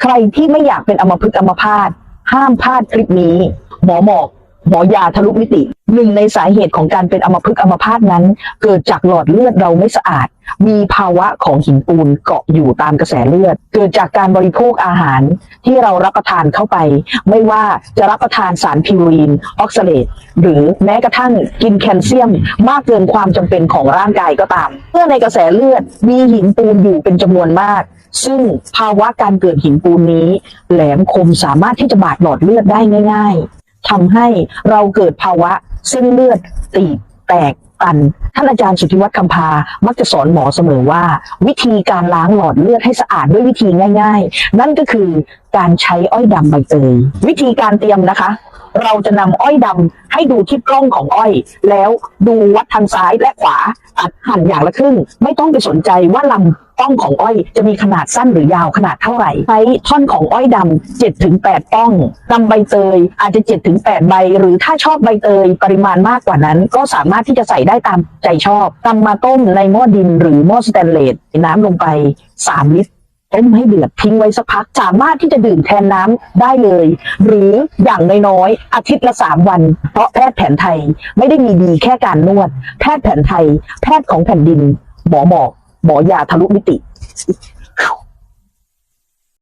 ใครที่ไม่อยากเป็นอมพฤกษ์อมพาตห้ามพลาดคลิปนี้ หมอหมอกหมอยาทะลุมิติ หนึ่งในสาเหตุของการเป็นอัมพฤกษ์อัมพาตนั้น เกิดจากหลอดเลือดเราไม่สะอาด มีภาวะของหินปูนเกาะอยู่ตามกระแสเลือด เกิดจากการบริโภคอาหารที่เรารับประทานเข้าไป ไม่ว่าจะรับประทานสารพิวรีนออกซาเลตหรือแม้กระทั่งกินแคลเซียม มากเกินความจำเป็นของร่างกายก็ตาม เมื่อในกระแสเลือดมีหินปูนอยู่เป็นจำนวนมาก ซึ่งภาวะการเกิดหินปูนนี้ แหลมคมสามารถที่จะบาดหลอดเลือดได้ง่าย ๆ ทำให้เราเกิดภาวะเส้นเลือดตีบแตกตัน ท่านอาจารย์สุทธิวัฒน์คำพา มักจะสอนหมอเสมอว่า วิธีการล้างหลอดเลือดให้สะอาดด้วยวิธีง่าย ๆ นั่นก็คือการใช้อ้อยดำใบเตยวิธีการเตรียมนะคะ เราจะนำอ้อยดำให้ดูที่กล้องของอ้อย แล้วดูวัดทางซ้ายและขวาตัดหั่นอย่างละครึ่ง ไม่ต้องไปสนใจว่าลำ ป้องของอ้อยจะมีขนาดสั้นหรือยาวขนาดเท่าไหร่ใช้ท่อนของอ้อยดำ7ถึง8ป้องนำใบเตยอาจจะ7ถึง8ใบ หรือถ้าชอบใบเตยปริมาณมากกว่านั้น ก็สามารถที่จะใส่ได้ตามใจชอบนำมาต้มในหม้อดินหรือหม้อสแตนเลสน้ำลงไป3ลิตรต้มให้เดือดทิ้งไว้สักพักสามารถที่จะดื่มแทนน้ำได้เลย หรืออย่างน้อยๆอาทิตย์ละสามวัน เพราะแพทย์แผนไทยไม่ได้มีดีแค่การนวด แพทย์แผนไทย แพทย์ของแผ่นดิน หมอหมอก หมอยาทะลุมิติ